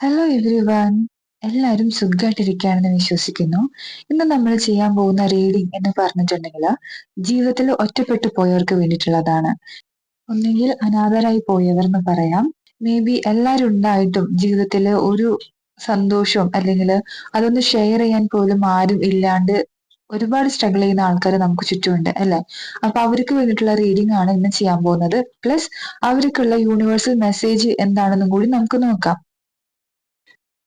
Hello everyone എല്ലാവരും സുഖമായിട്ടിരിക്കുകയാണെന്ന് വിശ്വസിക്കുന്നു. ഇന്ന് നമ്മൾ ചെയ്യാൻ പോകുന്ന റീഡിംഗ് എന്ന് പറഞ്ഞിട്ടുണ്ടെങ്കിൽ ജീവിതത്തിൽ ഒറ്റപ്പെട്ടു പോയവർക്ക് വേണ്ടിയിട്ടുള്ളതാണ്. ഒന്നുകിൽ അനാഥരായി പോയവർ എന്ന് പറയാം. മേ ബി എല്ലാവരും ഉണ്ടായിട്ടും ജീവിതത്തിൽ ഒരു സന്തോഷവും അല്ലെങ്കിൽ അതൊന്ന് ഷെയർ ചെയ്യാൻ പോലും ആരും ഇല്ലാണ്ട് ഒരുപാട് സ്ട്രഗിൾ ചെയ്യുന്ന ആൾക്കാർ നമുക്ക് ചുറ്റുമുണ്ട് അല്ലെ? അപ്പൊ അവർക്ക് വേണ്ടിയിട്ടുള്ള റീഡിംഗ് ആണ് ഇന്ന് ചെയ്യാൻ പോകുന്നത്. പ്ലസ് അവർക്കുള്ള യൂണിവേഴ്സൽ മെസ്സേജ് എന്താണെന്നും കൂടി നമുക്ക് നോക്കാം.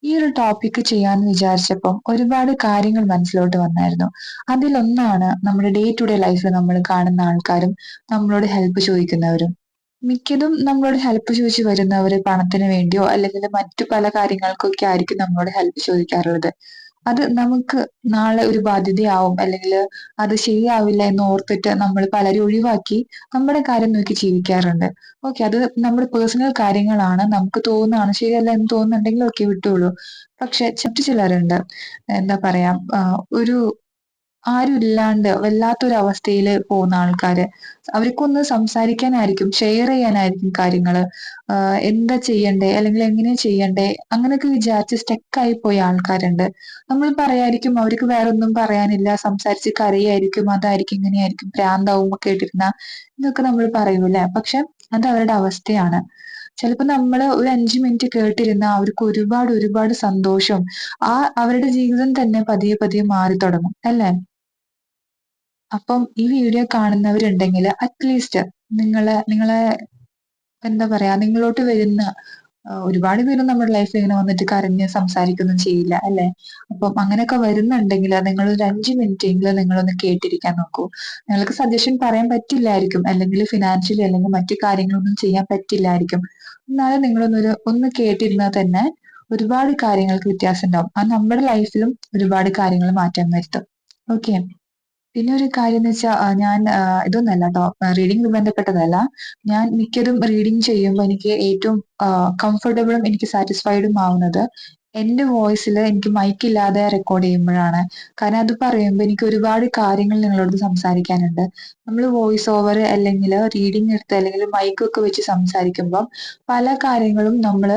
ഈ ഒരു ടോപ്പിക് ചെയ്യാന്ന് വിചാരിച്ചപ്പം ഒരുപാട് കാര്യങ്ങൾ മനസ്സിലോട്ട് വന്നായിരുന്നു. അതിലൊന്നാണ് നമ്മുടെ ഡേ ടു ഡേ ലൈഫിൽ നമ്മൾ കാണുന്ന ആൾക്കാരും നമ്മളോട് ഹെൽപ്പ് ചോദിക്കുന്നവരും. മിക്കതും നമ്മളോട് ഹെൽപ്പ് ചോദിച്ചു വരുന്നവർ പണത്തിന് വേണ്ടിയോ അല്ലെങ്കിൽ മറ്റു പല കാര്യങ്ങൾക്കൊക്കെ ആയിരിക്കും നമ്മളോട് ഹെൽപ്പ് ചോദിക്കാറുള്ളത്. അത് നമുക്ക് നാളെ ഒരു ബാധ്യതയാവും. അല്ലെങ്കിൽ അത് ശരിയാവില്ല എന്ന് ഓർത്തിട്ട് നമ്മൾ പലരും ഒഴിവാക്കി നമ്മുടെ കാര്യം നോക്കി ജീവിക്കാറുണ്ട്. ഓക്കെ അത് നമ്മുടെ പേഴ്സണൽ കാര്യങ്ങളാണ്. നമുക്ക് തോന്നുന്നതാണ് ശരിയല്ല എന്ന് തോന്നുന്നുണ്ടെങ്കിൽ ഓക്കെ വിട്ടോളൂ പക്ഷെ ചുറ്റു ചിലരുണ്ട്. എന്താ പറയാ ഒരു ആരും ഇല്ലാണ്ട് വല്ലാത്തൊരു അവസ്ഥയിൽ പോകുന്ന ആൾക്കാര്. അവർക്കൊന്ന് സംസാരിക്കാനായിരിക്കും ഷെയർ ചെയ്യാനായിരിക്കും കാര്യങ്ങൾ എന്താ ചെയ്യണ്ടേ? അല്ലെങ്കിൽ എങ്ങനെ ചെയ്യണ്ടേ? അങ്ങനെയൊക്കെ വിചാരിച്ച് സ്റ്റെക്കായി പോയ ആൾക്കാരുണ്ട്. നമ്മൾ പറയായിരിക്കും അവർക്ക് വേറെ ഒന്നും പറയാനില്ല. സംസാരിച്ച് കരയായിരിക്കും അതായിരിക്കും ഇങ്ങനെയായിരിക്കും പ്രാന്താവും ഒക്കെ ഇട്ടിരുന്ന ഇതൊക്കെ നമ്മൾ പറയൂലേ പക്ഷെ അത് അവരുടെ അവസ്ഥയാണ്. ചിലപ്പോൾ നമ്മൾ ഒരു അഞ്ചു മിനിറ്റ് കേട്ടിരുന്ന അവർക്ക് ഒരുപാട് ഒരുപാട് സന്തോഷം ആ അവരുടെ ജീവിതം തന്നെ പതിയെ പതിയെ മാറി തുടങ്ങും അല്ലേ? അപ്പം ഈ വീഡിയോ കാണുന്നവരുണ്ടെങ്കിൽ അറ്റ്ലീസ്റ്റ് നിങ്ങളെ നിങ്ങളെ എന്താ പറയാ നിങ്ങളോട്ട് വരുന്ന ഒരുപാട് പേര് നമ്മുടെ ലൈഫിൽ ഇങ്ങനെ വന്നിട്ട് കരഞ്ഞ് സംസാരിക്കൊന്നും ചെയ്യില്ല അല്ലെ? അപ്പം അങ്ങനെയൊക്കെ വരുന്നുണ്ടെങ്കിൽ നിങ്ങൾ ഒരു അഞ്ച് മിനിറ്റ് എങ്കിലും നിങ്ങളൊന്ന് കേട്ടിരിക്കാൻ നോക്കൂ. നിങ്ങൾക്ക് സജഷൻ പറയാൻ പറ്റില്ലായിരിക്കും. അല്ലെങ്കിൽ ഫിനാൻഷ്യലി അല്ലെങ്കിൽ മറ്റു കാര്യങ്ങളൊന്നും ചെയ്യാൻ പറ്റില്ലായിരിക്കും. എന്നാലും നിങ്ങളൊന്നൊരു ഒന്ന് കേട്ടിരുന്നാൽ തന്നെ ഒരുപാട് കാര്യങ്ങൾക്ക് വ്യത്യാസം ഉണ്ടാവും. അത് നമ്മുടെ ലൈഫിലും ഒരുപാട് കാര്യങ്ങൾ മാറ്റാൻ വരുത്തും. ഓക്കെ പിന്നെ ഒരു കാര്യം എന്ന് വെച്ചാൽ ഞാൻ ഇതൊന്നല്ല കേട്ടോ റീഡിംഗ് ബന്ധപ്പെട്ടതല്ല. ഞാൻ മിക്കതും റീഡിംഗ് ചെയ്യുമ്പോൾ എനിക്ക് ഏറ്റവും കംഫർട്ടബിളും എനിക്ക് സാറ്റിസ്ഫൈഡും ആവുന്നത് എന്റെ വോയിസിൽ എനിക്ക് മൈക്ക് ഇല്ലാതെ റെക്കോർഡ് ചെയ്യുമ്പോഴാണ്. കാരണം അത് പറയുമ്പോൾ എനിക്ക് ഒരുപാട് കാര്യങ്ങൾ നിങ്ങളോട് സംസാരിക്കാനുണ്ട്. നമ്മൾ വോയിസ് ഓവർ അല്ലെങ്കിൽ റീഡിംഗ് എടുത്ത് അല്ലെങ്കിൽ മൈക്കൊക്കെ വെച്ച് സംസാരിക്കുമ്പോൾ പല കാര്യങ്ങളും നമ്മൾ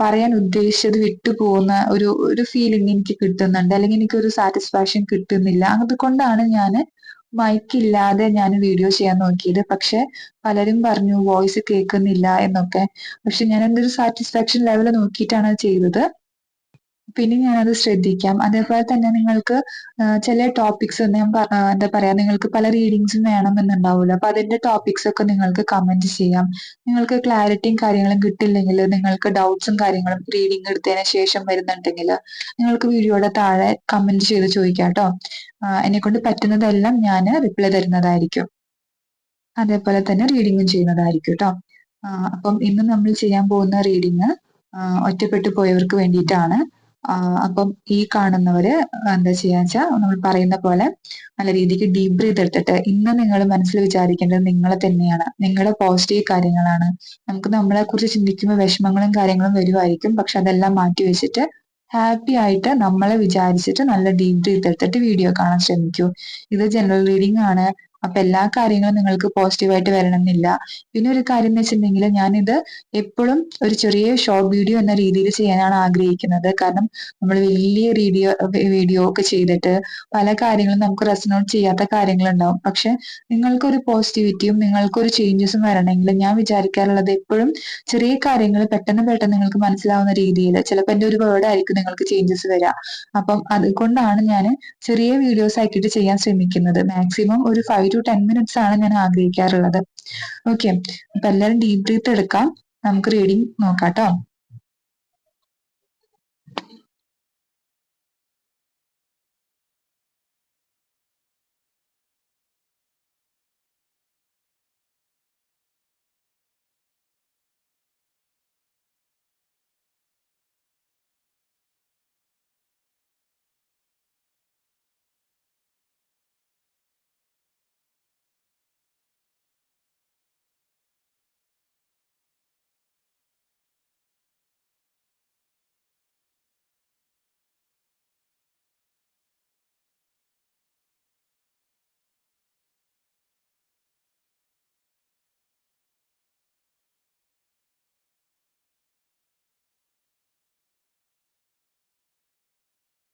പറയാൻ ഉദ്ദേശിച്ചത് വിട്ടുപോകുന്ന ഒരു ഒരു ഫീലിംഗ് എനിക്ക് കിട്ടുന്നുണ്ട്. അല്ലെങ്കിൽ എനിക്ക് ഒരു സാറ്റിസ്ഫാക്ഷൻ കിട്ടുന്നില്ല. അതുകൊണ്ടാണ് ഞാൻ മൈക്കില്ലാതെ ഞാൻ വീഡിയോ ചെയ്യാൻ നോക്കിയത്. പക്ഷെ പലരും പറഞ്ഞു വോയിസ് കേൾക്കുന്നില്ല എന്നൊക്കെ. പക്ഷെ ഞാൻ എന്റെ ഒരു സാറ്റിസ്ഫാക്ഷൻ ലെവൽ നോക്കിയിട്ടാണ് ചെയ്തത്. പിന്നെ ഞാനത് ശ്രദ്ധിക്കാം. അതേപോലെ തന്നെ നിങ്ങൾക്ക് ചില ടോപ്പിക്സ് ഞാൻ എന്താ പറയാ നിങ്ങൾക്ക് പല റീഡിങ്സും വേണമെന്നുണ്ടാവുമല്ലോ. അപ്പൊ അതിന്റെ ടോപ്പിക്സ് ഒക്കെ നിങ്ങൾക്ക് കമന്റ് ചെയ്യാം. നിങ്ങൾക്ക് ക്ലാരിറ്റിയും കാര്യങ്ങളും കിട്ടില്ലെങ്കിൽ നിങ്ങൾക്ക് ഡൗട്ട്സും കാര്യങ്ങളും റീഡിങ് എടുത്തതിന് ശേഷം വരുന്നുണ്ടെങ്കിൽ നിങ്ങൾക്ക് വീഡിയോയുടെ താഴെ കമന്റ് ചെയ്ത് ചോദിക്കാം കേട്ടോ. എന്നെ കൊണ്ട് പറ്റുന്നതെല്ലാം ഞാൻ റിപ്ലൈ തരുന്നതായിരിക്കും. അതേപോലെ തന്നെ റീഡിങ്ങും ചെയ്യുന്നതായിരിക്കും കേട്ടോ. അപ്പം ഇന്ന് നമ്മൾ ചെയ്യാൻ പോകുന്ന റീഡിങ് ഒറ്റപ്പെട്ടു പോയവർക്ക് വേണ്ടിയിട്ടാണ് അപ്പം ഈ കാണുന്നവര് എന്താ ചെയ്യാന്ന് വെച്ചാൽ നമ്മൾ പറയുന്ന പോലെ നല്ല രീതിക്ക് ഡീപ് ബ്രീത്ത് എടുത്തിട്ട് ഇന്ന് നിങ്ങൾ മനസ്സിൽ വിചാരിക്കേണ്ടത് നിങ്ങളെ തന്നെയാണ്. നിങ്ങളുടെ പോസിറ്റീവ് കാര്യങ്ങളാണ്. നമുക്ക് നമ്മളെ കുറിച്ച് ചിന്തിക്കുമ്പോൾ വിഷമങ്ങളും കാര്യങ്ങളും വരുമായിരിക്കും പക്ഷെ അതെല്ലാം മാറ്റി വെച്ചിട്ട് ഹാപ്പി ആയിട്ട് നമ്മളെ വിചാരിച്ചിട്ട് നല്ല ഡീപ് ബ്രീത്ത് എടുത്തിട്ട് വീഡിയോ കാണാൻ ശ്രമിക്കൂ. ഇത് ജനറൽ റീഡിംഗ് ആണ്. അപ്പൊ എല്ലാ കാര്യങ്ങളും നിങ്ങൾക്ക് പോസിറ്റീവായിട്ട് വരണമെന്നില്ല. പിന്നെ ഒരു കാര്യം എന്ന് വെച്ചിട്ടുണ്ടെങ്കിൽ ഞാനിത് എപ്പോഴും ഒരു ചെറിയ ഷോർട്ട് വീഡിയോ എന്ന രീതിയിൽ ചെയ്യാനാണ് ആഗ്രഹിക്കുന്നത്. കാരണം നമ്മൾ വലിയ വീഡിയോ വീഡിയോ ഒക്കെ ചെയ്തിട്ട് പല കാര്യങ്ങളും നമുക്ക് റെസനോട്ട് ചെയ്യാത്ത കാര്യങ്ങളുണ്ടാവും. പക്ഷെ നിങ്ങൾക്കൊരു പോസിറ്റിവിറ്റിയും നിങ്ങൾക്കൊരു ചേഞ്ചസും വരണമെങ്കിൽ ഞാൻ വിചാരിക്കാറുള്ളത് എപ്പോഴും ചെറിയ കാര്യങ്ങൾ പെട്ടെന്ന് പെട്ടെന്ന് നിങ്ങൾക്ക് മനസ്സിലാവുന്ന രീതിയിൽ ചിലപ്പോൾ എന്റെ ഒരു വേർഡ് ആയിരിക്കും നിങ്ങൾക്ക് ചേഞ്ചസ് വരിക. അപ്പം അതുകൊണ്ടാണ് ഞാൻ ചെറിയ വീഡിയോസ് ആക്കിയിട്ട് ചെയ്യാൻ ശ്രമിക്കുന്നത്. മാക്സിമം ഒരു ഫൈവ് ടു ടെൻ മിനിറ്റ്സ് ആണ് ഞാൻ ആഗ്രഹിക്കാറുള്ളത്. ഓക്കെ അപ്പൊ എല്ലാവരും ഡീപ് ബ്രീത്ത് എടുക്കാം. നമുക്ക് റീഡിങ് നോക്കാം കേട്ടോ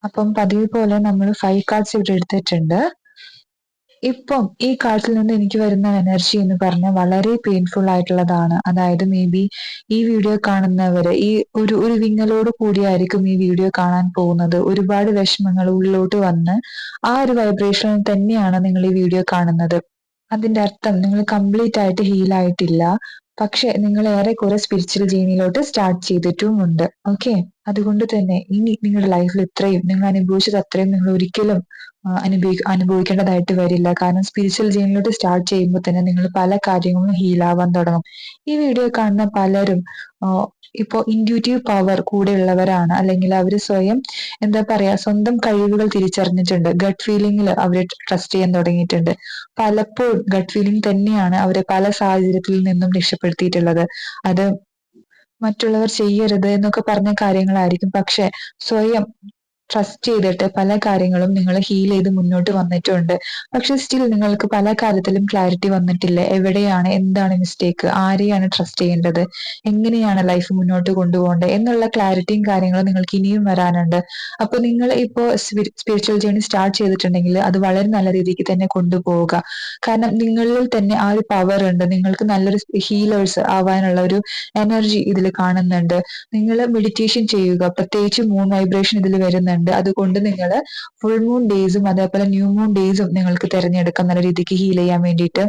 അപ്പം പതിവ് പോലെ നമ്മൾ ഫൈവ് കാർഡ്സ് ഇവിടെ എടുത്തിട്ടുണ്ട്. ഇപ്പം ഈ കാർഡിൽ നിന്ന് എനിക്ക് വരുന്ന എനർജി എന്ന് പറഞ്ഞാൽ വളരെ പെയിൻഫുൾ ആയിട്ടുള്ളതാണ്. അതായത് മേ ബി ഈ വീഡിയോ കാണുന്നവര് ഈ ഒരു ഒരു വിങ്ങലോട് കൂടിയായിരിക്കും ഈ വീഡിയോ കാണാൻ പോകുന്നത്. ഒരുപാട് വിഷമങ്ങൾ ഉള്ളിലോട്ട് വന്ന് ആ ഒരു വൈബ്രേഷനിൽ തന്നെയാണ് നിങ്ങൾ ഈ വീഡിയോ കാണുന്നത്. അതിന്റെ അർത്ഥം നിങ്ങൾ കംപ്ലീറ്റ് ആയിട്ട് ഹീൽ ആയിട്ടില്ല. പക്ഷെ നിങ്ങൾ ഏറെ ഏറെക്കുറെ സ്പിരിച്വൽ ജേണിയിലോട്ട് സ്റ്റാർട്ട് ചെയ്തിട്ടുമുണ്ട്. ഓക്കെ അതുകൊണ്ട് തന്നെ ഇനി നിങ്ങളുടെ ലൈഫിൽ ഇത്രയും നിങ്ങൾ അനുഭവിച്ചത് അത്രയും നിങ്ങൾ ഒരിക്കലും അനുഭവി അനുഭവിക്കേണ്ടതായിട്ട് വരില്ല. കാരണം സ്പിരിച്വൽ ജേണിയിലോട്ട് സ്റ്റാർട്ട് ചെയ്യുമ്പോൾ തന്നെ നിങ്ങൾ പല കാര്യങ്ങളും ഹീൽ ആവാൻ തുടങ്ങും. ഈ വീഡിയോ കാണുന്ന പലരും ഇപ്പോൾ ഇൻഡ്യൂറ്റീവ് പവർ കൂടെ ഉള്ളവരാണ് അല്ലെങ്കിൽ അവർ സ്വയം എന്താ പറയാ സ്വന്തം കഴിവുകൾ തിരിച്ചറിഞ്ഞിട്ടുണ്ട്. ഗട്ട് ഫീലിംഗിൽ അവരെ ട്രസ്റ്റ് ചെയ്യാൻ തുടങ്ങിയിട്ടുണ്ട്. പലപ്പോഴും ഗട്ട് ഫീലിംഗ് തന്നെയാണ് അവരെ പല സാഹചര്യത്തിൽ നിന്നും രക്ഷപ്പെടുത്തിയിട്ടുള്ളത്. അത് മറ്റുള്ളവർ ചെയ്യരുത് എന്നൊക്കെ പറഞ്ഞ കാര്യങ്ങളായിരിക്കും. പക്ഷെ സ്വയം ട്രസ്റ്റ് ചെയ്തിട്ട് പല കാര്യങ്ങളും നിങ്ങൾ ഹീൽ ചെയ്ത് മുന്നോട്ട് വന്നിട്ടുണ്ട്. പക്ഷെ സ്റ്റിൽ നിങ്ങൾക്ക് പല കാര്യത്തിലും ക്ലാരിറ്റി വന്നിട്ടില്ല. എവിടെയാണ് എന്താണ് മിസ്റ്റേക്ക് ആരെയാണ് ട്രസ്റ്റ് ചെയ്യേണ്ടത്? എങ്ങനെയാണ് ലൈഫ് മുന്നോട്ട് കൊണ്ടുപോകേണ്ടത്? എന്നുള്ള ക്ലാരിറ്റിയും കാര്യങ്ങളും നിങ്ങൾക്ക് ഇനിയും വരാനുണ്ട്. അപ്പൊ നിങ്ങൾ ഇപ്പോ സ്പിരിച്വൽ ജേണി സ്റ്റാർട്ട് ചെയ്തിട്ടുണ്ടെങ്കിൽ അത് വളരെ നല്ല രീതിക്ക് തന്നെ കൊണ്ടുപോവുക. കാരണം നിങ്ങളിൽ തന്നെ ആ ഒരു പവർ ഉണ്ട്. നിങ്ങൾക്ക് നല്ലൊരു ഹീലേഴ്സ് ആവാനുള്ള ഒരു എനർജി ഇതിൽ കാണുന്നുണ്ട്. നിങ്ങൾ മെഡിറ്റേഷൻ ചെയ്യുക. പ്രത്യേകിച്ച് മൂൺ വൈബ്രേഷൻ ഇതിൽ വരുന്നുണ്ട്. ഉണ്ട്. അതുകൊണ്ട് നിങ്ങൾ ഫുൾ മൂൺ ഡേയ്സും അതേപോലെ ന്യൂ മൂൺ ഡേയ്സും നിങ്ങൾക്ക് തിരഞ്ഞെടുക്കാം നല്ല രീതിക്ക് ഹീൽ ചെയ്യാൻ വേണ്ടിയിട്ട്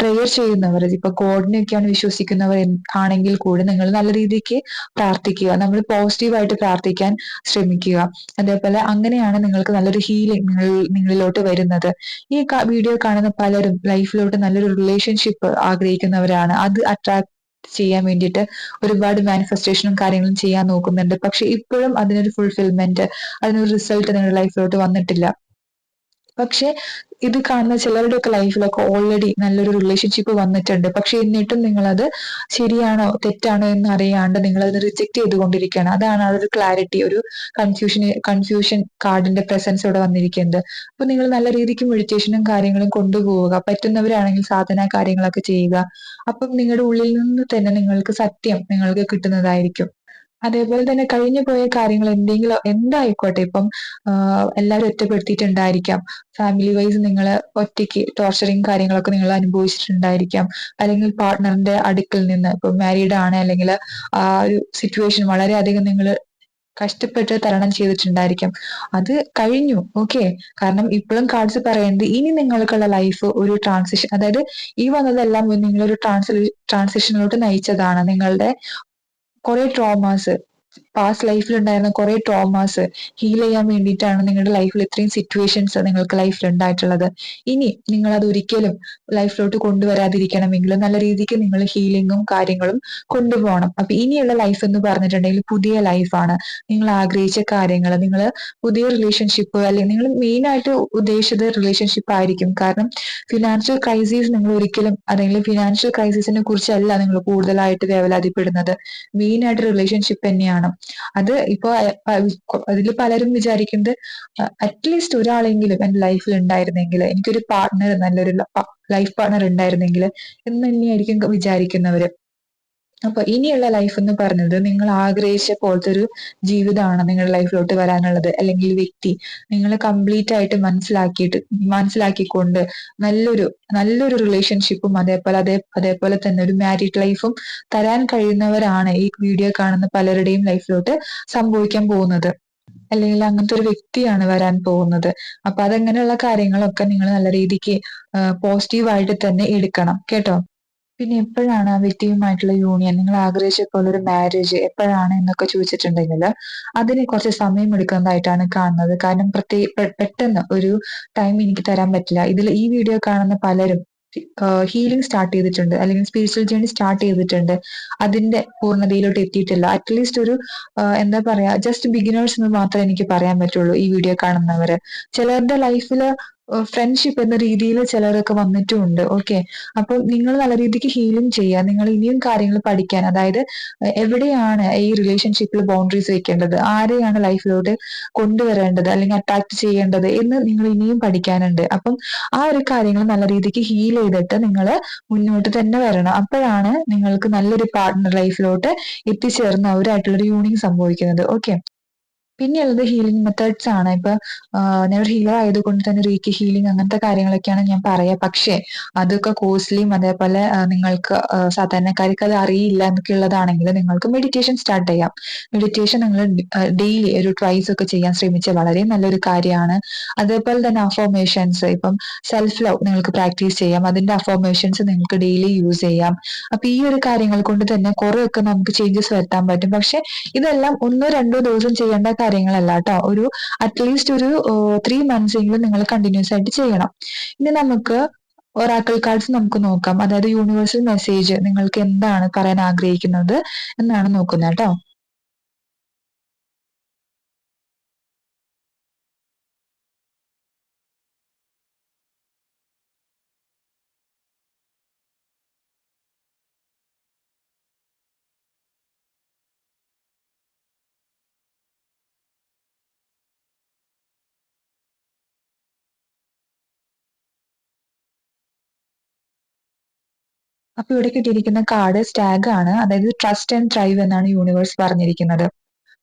പ്രെയർ ചെയ്യുന്നവർ ഇപ്പൊ ഗോഡിനെയൊക്കെയാണ് വിശ്വസിക്കുന്നവർ ആണെങ്കിൽ കൂടി നിങ്ങൾ നല്ല രീതിക്ക് പ്രാർത്ഥിക്കുക. നമ്മൾ പോസിറ്റീവായിട്ട് പ്രാർത്ഥിക്കാൻ ശ്രമിക്കുക. അതേപോലെ അങ്ങനെയാണ് നിങ്ങൾക്ക് നല്ലൊരു ഹീലിംഗ് നിങ്ങൾ നിങ്ങളിലോട്ട് വരുന്നത്. ഈ വീഡിയോ കാണുന്ന പലരും ലൈഫിലോട്ട് നല്ലൊരു റിലേഷൻഷിപ്പ് ആഗ്രഹിക്കുന്നവരാണ്. അത് അട്രാക്ട് ചെയ്യാൻ വേണ്ടിയിട്ട് ഒരുപാട് മാനിഫെസ്റ്റേഷനും കാര്യങ്ങളും ചെയ്യാൻ നോക്കുന്നുണ്ട്. പക്ഷെ ഇപ്പോഴും അതിനൊരു ഫുൾഫിൽമെന്റ് അതിനൊരു റിസൾട്ട് നിങ്ങളുടെ ലൈഫിലോട്ട് വന്നിട്ടില്ല. പക്ഷെ ഇത് കാണുന്ന ചിലരുടെയൊക്കെ ലൈഫിലൊക്കെ ഓൾറെഡി നല്ലൊരു റിലേഷൻഷിപ്പ് വന്നിട്ടുണ്ട്. പക്ഷെ എന്നിട്ടും നിങ്ങളത് ശരിയാണോ തെറ്റാണോ എന്ന് അറിയാണ്ട് നിങ്ങൾ അത് റിജക്ട് ചെയ്തുകൊണ്ടിരിക്കുകയാണ്. അതാണ് ആ ഒരു ക്ലാരിറ്റി ഒരു കൺഫ്യൂഷൻ കൺഫ്യൂഷൻ കാർഡിന്റെ പ്രസൻസ് ഇവിടെ വന്നിരിക്കുന്നത്. അപ്പൊ നിങ്ങൾ നല്ല രീതിക്ക് മെഡിറ്റേഷനും കാര്യങ്ങളും കൊണ്ടുപോവുക. പറ്റുന്നവരാണെങ്കിൽ സാധന കാര്യങ്ങളൊക്കെ ചെയ്യുക. അപ്പം നിങ്ങളുടെ ഉള്ളിൽ നിന്ന് തന്നെ നിങ്ങൾക്ക് സത്യം നിങ്ങൾക്ക് കിട്ടുന്നതായിരിക്കും. അതേപോലെ തന്നെ കഴിഞ്ഞു പോയ കാര്യങ്ങൾ എന്തെങ്കിലും എന്തായിക്കോട്ടെ ഇപ്പം എല്ലാവരും ഒറ്റപ്പെടുത്തിയിട്ടുണ്ടായിരിക്കാം. ഫാമിലി വൈസ് നിങ്ങൾ ഒറ്റയ്ക്ക് ടോർച്ചറിങ് കാര്യങ്ങളൊക്കെ നിങ്ങൾ അനുഭവിച്ചിട്ടുണ്ടായിരിക്കാം. അല്ലെങ്കിൽ പാർട്ട്ണറിന്റെ അടുക്കിൽ നിന്ന് ഇപ്പം മാരീഡ് ആണ് അല്ലെങ്കിൽ ആ ഒരു സിറ്റുവേഷൻ വളരെയധികം നിങ്ങൾ കഷ്ടപ്പെട്ട് തരണം ചെയ്തിട്ടുണ്ടായിരിക്കാം. അത് കഴിഞ്ഞു ഓക്കെ കാരണം ഇപ്പോഴും കാർഡ്സ് പറയുന്നത് ഇനി നിങ്ങൾക്കുള്ള ലൈഫ് ഒരു ട്രാൻസിഷൻ അതായത് ഈ വന്നതെല്ലാം നിങ്ങളൊരു ട്രാൻസ് ട്രാൻസിഷനിലോട്ട് നയിച്ചതാണ്. നിങ്ങളുടെ കുറെ ട്രോമാസ് പാസ്റ്റ് ലൈഫിൽ ഉണ്ടായിരുന്ന കുറെ ട്രോമാസ് ഹീൽ ചെയ്യാൻ വേണ്ടിയിട്ടാണ് നിങ്ങളുടെ ലൈഫിൽ ഇത്രയും സിറ്റുവേഷൻസ് നിങ്ങൾക്ക് ലൈഫിൽ ഉണ്ടായിട്ടുള്ളത്. ഇനി നിങ്ങൾ അത് ഒരിക്കലും ലൈഫിലോട്ട് കൊണ്ടുവരാതിരിക്കണമെങ്കിൽ നല്ല രീതിക്ക് നിങ്ങൾ ഹീലിങ്ങും കാര്യങ്ങളും കൊണ്ടുപോകണം. അപ്പൊ ഇനിയുള്ള ലൈഫ് എന്ന് പറഞ്ഞിട്ടുണ്ടെങ്കിൽ പുതിയ ലൈഫാണ് നിങ്ങൾ ആഗ്രഹിച്ച കാര്യങ്ങൾ നിങ്ങൾ പുതിയ റിലേഷൻഷിപ്പ് അല്ലെങ്കിൽ നിങ്ങൾ മെയിൻ ആയിട്ട് ഉദ്ദേശിച്ചത് റിലേഷൻഷിപ്പ് ആയിരിക്കും. കാരണം ഫിനാൻഷ്യൽ ക്രൈസിസ് നിങ്ങൾ ഒരിക്കലും അല്ലെങ്കിൽ ഫിനാൻഷ്യൽ ക്രൈസിസിനെ കുറിച്ചല്ല നിങ്ങൾ കൂടുതലായിട്ട് വേവലാതിപ്പെടുന്നത്. മെയിൻ ആയിട്ട് റിലേഷൻഷിപ്പ് തന്നെയാണ്. അത് ഇപ്പോ അതിൽ പലരും വിചാരിക്കുന്നത് അറ്റ്ലീസ്റ്റ് ഒരാളെങ്കിലും എന്റെ ലൈഫിൽ ഉണ്ടായിരുന്നെങ്കിൽ എനിക്കൊരു പാർട്ട്ണർ നല്ലൊരു ലൈഫ് പാർട്ണർ ഉണ്ടായിരുന്നെങ്കിൽ എന്ന് തന്നെയായിരിക്കും വിചാരിക്കുന്നവര്. അപ്പൊ ഇനിയുള്ള ലൈഫ് എന്ന് പറഞ്ഞത് നിങ്ങൾ ആഗ്രഹിച്ച പോലത്തെ ഒരു ജീവിതമാണ് നിങ്ങളുടെ ലൈഫിലോട്ട് വരാനുള്ളത്. അല്ലെങ്കിൽ വ്യക്തി നിങ്ങൾ കംപ്ലീറ്റ് ആയിട്ട് മനസ്സിലാക്കിയിട്ട് മനസ്സിലാക്കിക്കൊണ്ട് നല്ലൊരു നല്ലൊരു റിലേഷൻഷിപ്പും അതേപോലെ അതേ അതേപോലെ തന്നെ ഒരു മാരീഡ് ലൈഫും തരാൻ കഴിയുന്നവരാണ് ഈ വീഡിയോ കാണുന്ന പലരുടെയും ലൈഫിലോട്ട് സംഭവിക്കാൻ പോകുന്നത്. അല്ലെങ്കിൽ അങ്ങനത്തെ ഒരു വ്യക്തിയാണ് വരാൻ പോകുന്നത്. അപ്പൊ അതങ്ങനെയുള്ള കാര്യങ്ങളൊക്കെ നിങ്ങൾ നല്ല രീതിക്ക് പോസിറ്റീവായിട്ട് തന്നെ എടുക്കണം. കേട്ടോ? പിന്നെ എപ്പോഴാണ് ആ വ്യക്തിയുമായിട്ടുള്ള യൂണിയൻ നിങ്ങൾ ആഗ്രഹിച്ച പോലെ ഒരു മാരേജ് എപ്പോഴാണ് എന്നൊക്കെ ചോദിച്ചിട്ടുണ്ടെങ്കിൽ അതിന് കുറച്ച് സമയം എടുക്കുന്നതായിട്ടാണ് കാണുന്നത്. കാരണം പ്രത്യേക പെട്ടെന്ന് ഒരു ടൈം എനിക്ക് തരാൻ പറ്റില്ല. ഇതിൽ ഈ വീഡിയോ കാണുന്ന പലരും ഹീലിംഗ് സ്റ്റാർട്ട് ചെയ്തിട്ടുണ്ട്. അല്ലെങ്കിൽ സ്പിരിച്വൽ ജേണി സ്റ്റാർട്ട് ചെയ്തിട്ടുണ്ട്. അതിന്റെ പൂർണതയിലോട്ട് എത്തിയിട്ടില്ല. അറ്റ്ലീസ്റ്റ് ഒരു എന്താ പറയാ ജസ്റ്റ് ബിഗിനേഴ്സ് എന്ന് മാത്രമേ എനിക്ക് പറയാൻ പറ്റുള്ളൂ ഈ വീഡിയോ കാണുന്നവര് ചിലരുടെ ലൈഫിൽ ഫ്രണ്ട്ഷിപ്പ് എന്ന രീതിയിൽ ചിലരൊക്കെ വന്നിട്ടുമുണ്ട്. ഓക്കെ അപ്പൊ നിങ്ങൾ നല്ല രീതിക്ക് ഹീലിംഗ് ചെയ്യുക. നിങ്ങൾ ഇനിയും കാര്യങ്ങൾ പഠിക്കാൻ അതായത് എവിടെയാണ് ഈ റിലേഷൻഷിപ്പിൽ ബൗണ്ടറീസ് വെക്കേണ്ടത്? ആരെയാണ് ലൈഫിലോട്ട് കൊണ്ടുവരേണ്ടത്? അല്ലെങ്കിൽ അട്രാക്ട് ചെയ്യേണ്ടത്? എന്ന് നിങ്ങൾ ഇനിയും പഠിക്കാനുണ്ട്. അപ്പം ആ ഒരു കാര്യങ്ങൾ നല്ല രീതിക്ക് ഹീൽ ചെയ്തിട്ട് നിങ്ങൾ മുന്നോട്ട് തന്നെ വരണം. അപ്പോഴാണ് നിങ്ങൾക്ക് നല്ലൊരു പാർട്ട്ണർ ലൈഫിലോട്ട് എത്തിച്ചേർന്ന് അവരായിട്ടുള്ളൊരു യൂണിയൻ സംഭവിക്കുന്നത്. ഓക്കെ പിന്നെയുള്ളത് ഹീലിംഗ് മെത്തേഡ്സ് ആണ്. ഇപ്പൊ ഞാൻ ഒരു ഹീലർ ആയതുകൊണ്ട് തന്നെ റീക്കി ഹീലിംഗ് അങ്ങനത്തെ കാര്യങ്ങളൊക്കെയാണ് ഞാൻ പറയാ. പക്ഷേ അതൊക്കെ കോസ്റ്റ്ലിയും അതേപോലെ നിങ്ങൾക്ക് സാധാരണക്കാർക്ക് അത് അറിയില്ല എന്നൊക്കെ ഉള്ളതാണെങ്കിൽ നിങ്ങൾക്ക് മെഡിറ്റേഷൻ സ്റ്റാർട്ട് ചെയ്യാം. മെഡിറ്റേഷൻ നിങ്ങൾ ഡെയിലി ഒരു ട്രൈസ് ഒക്കെ ചെയ്യാൻ ശ്രമിച്ച വളരെ നല്ലൊരു കാര്യമാണ്. അതേപോലെ തന്നെ അഫോമേഷൻസ് ഇപ്പം സെൽഫ് ലവ് നിങ്ങൾക്ക് പ്രാക്ടീസ് ചെയ്യാം. അതിന്റെ അഫോർമേഷൻസ് നിങ്ങൾക്ക് ഡെയിലി യൂസ് ചെയ്യാം. അപ്പൊ ഈ ഒരു കാര്യങ്ങൾ കൊണ്ട് തന്നെ കുറെയൊക്കെ നമുക്ക് ചേഞ്ചസ് വരുത്താൻ പറ്റും. പക്ഷെ ഇതെല്ലാം ഒന്നോ രണ്ടോ ദിവസം ചെയ്യേണ്ട കാര്യങ്ങളല്ല കേട്ടോ ഒരു അറ്റ്ലീസ്റ്റ് ഒരു ത്രീ മന്ത്സ് എങ്കിലും നിങ്ങൾ കണ്ടിന്യൂസ് ആയിട്ട് ചെയ്യണം. ഇനി നമുക്ക് ഒറാക്കിൾ കാർഡ്സ് നമുക്ക് നോക്കാം. അതായത് യൂണിവേഴ്സൽ മെസ്സേജ് നിങ്ങൾക്ക് എന്താണ് പറയാൻ ആഗ്രഹിക്കുന്നത് എന്നാണ് നോക്കുന്നത് ട്ടോ. അപ്പൊ ഇവിടെ കിട്ടിയിരിക്കുന്ന കാർഡ് സ്റ്റാഗ് ആണ്. അതായത് ട്രസ്റ്റ് ആൻഡ് ത്രൈവ് എന്നാണ് യൂണിവേഴ്സ് പറഞ്ഞിരിക്കുന്നത്.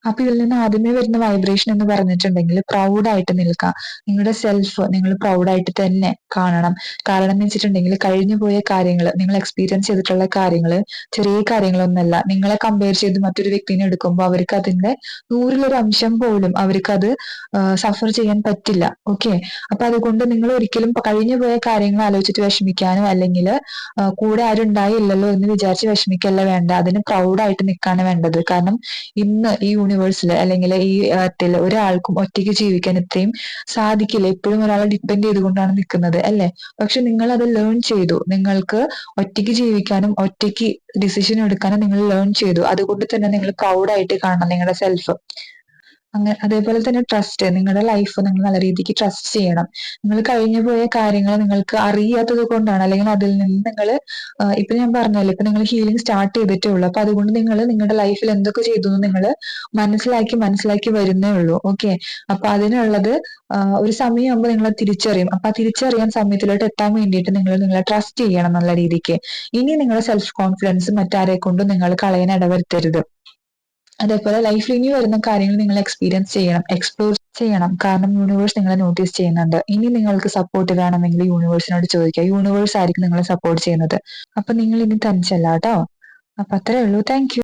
അപ്പൊ ഇതിൽ നിന്ന് ആദ്യമേ വരുന്ന വൈബ്രേഷൻ എന്ന് പറഞ്ഞിട്ടുണ്ടെങ്കിൽ പ്രൗഡായിട്ട് നിൽക്കുക. നിങ്ങളുടെ സെൽഫ് നിങ്ങൾ പ്രൗഡായിട്ട് തന്നെ കാണണം. കാരണം എന്ന് വെച്ചിട്ടുണ്ടെങ്കിൽ കഴിഞ്ഞു പോയ കാര്യങ്ങൾ നിങ്ങൾ എക്സ്പീരിയൻസ് ചെയ്തിട്ടുള്ള കാര്യങ്ങൾ ചെറിയ കാര്യങ്ങളൊന്നുമല്ല. നിങ്ങളെ കമ്പയർ ചെയ്ത് മറ്റൊരു വ്യക്തിനെ എടുക്കുമ്പോൾ അവർക്ക് അതിന്റെ നൂറിലൊരു അംശം പോലും അവർക്ക് അത് സഫർ ചെയ്യാൻ പറ്റില്ല. ഓക്കെ അപ്പൊ അതുകൊണ്ട് നിങ്ങൾ ഒരിക്കലും കഴിഞ്ഞു പോയ കാര്യങ്ങൾ ആലോചിച്ചിട്ട് വിഷമിക്കാനോ അല്ലെങ്കിൽ കൂടെ ആരും ഉണ്ടായില്ലല്ലോ എന്ന് വിചാരിച്ച് വിഷമിക്കല്ല വേണ്ട. അതിന് പ്രൗഡായിട്ട് നിൽക്കാണ് വേണ്ടത്. കാരണം ഇന്ന് ഈ യൂണിവേഴ്സിൽ അല്ലെങ്കിൽ ഈ എർത്തിൽ ഒരാൾക്കും ഒറ്റയ്ക്ക് ജീവിക്കാൻ ഇത്രയും സാധിക്കില്ല. എപ്പോഴും ഒരാളെ ഡിപ്പെൻഡ് ചെയ്തുകൊണ്ടാണ് നിൽക്കുന്നത് അല്ലെ പക്ഷെ നിങ്ങൾ അത് ലേൺ ചെയ്തു. നിങ്ങൾക്ക് ഒറ്റയ്ക്ക് ജീവിക്കാനും ഒറ്റയ്ക്ക് ഡിസിഷൻ എടുക്കാനും നിങ്ങൾ ലേൺ ചെയ്തു. അതുകൊണ്ട് തന്നെ നിങ്ങൾ പ്രൗഡായിട്ട് കാണണം നിങ്ങളുടെ സെൽഫ്. അങ്ങനെ അതേപോലെ തന്നെ ട്രസ്റ്റ് നിങ്ങളുടെ ലൈഫ് നിങ്ങൾ നല്ല രീതിക്ക് ട്രസ്റ്റ് ചെയ്യണം. നിങ്ങൾ കഴിഞ്ഞു പോയ കാര്യങ്ങൾ നിങ്ങൾക്ക് അറിയാത്തത് കൊണ്ടാണ് അല്ലെങ്കിൽ അതിൽ നിന്ന് നിങ്ങൾ ഇപ്പൊ ഞാൻ പറഞ്ഞല്ലോ ഇപ്പൊ നിങ്ങൾ ഹീലിംഗ് സ്റ്റാർട്ട് ചെയ്തിട്ടേ ഉള്ളൂ. അപ്പൊ അതുകൊണ്ട് നിങ്ങൾ നിങ്ങളുടെ ലൈഫിൽ എന്തൊക്കെ ചെയ്തു എന്ന് നിങ്ങൾ മനസ്സിലാക്കി മനസ്സിലാക്കി വരുന്നേ ഉള്ളൂ. ഓക്കെ അപ്പൊ അതിനുള്ളത് ഒരു സമയമാകുമ്പോൾ നിങ്ങൾ തിരിച്ചറിയും. അപ്പൊ ആ തിരിച്ചറിയാൻ സമയത്തിലോട്ട് എത്താൻ വേണ്ടിയിട്ട് നിങ്ങൾ നിങ്ങളെ ട്രസ്റ്റ് ചെയ്യണം നല്ല രീതിക്ക്. ഇനി നിങ്ങളുടെ സെൽഫ് കോൺഫിഡൻസ് മറ്റാരെ കൊണ്ടും നിങ്ങൾ കളയാൻ ഇടവരുത്തരുത്. അതേപോലെ ലൈഫിൽ ഇനി വരുന്ന കാര്യങ്ങൾ നിങ്ങൾ എക്സ്പീരിയൻസ് ചെയ്യണം. എക്സ്പ്ലോർ ചെയ്യണം. കാരണം യൂണിവേഴ്സ് നിങ്ങളെ നോട്ടീസ് ചെയ്യുന്നുണ്ട്. ഇനി നിങ്ങൾക്ക് സപ്പോർട്ട് വേണമെങ്കിൽ യൂണിവേഴ്സിനോട് ചോദിക്കുക. യൂണിവേഴ്സ് ആയിരിക്കും നിങ്ങളെ സപ്പോർട്ട് ചെയ്യുന്നത്. അപ്പൊ നിങ്ങൾ ഇനി തനിച്ചല്ല കേട്ടോ അപ്പൊ അത്രേ ഉള്ളൂ. താങ്ക്.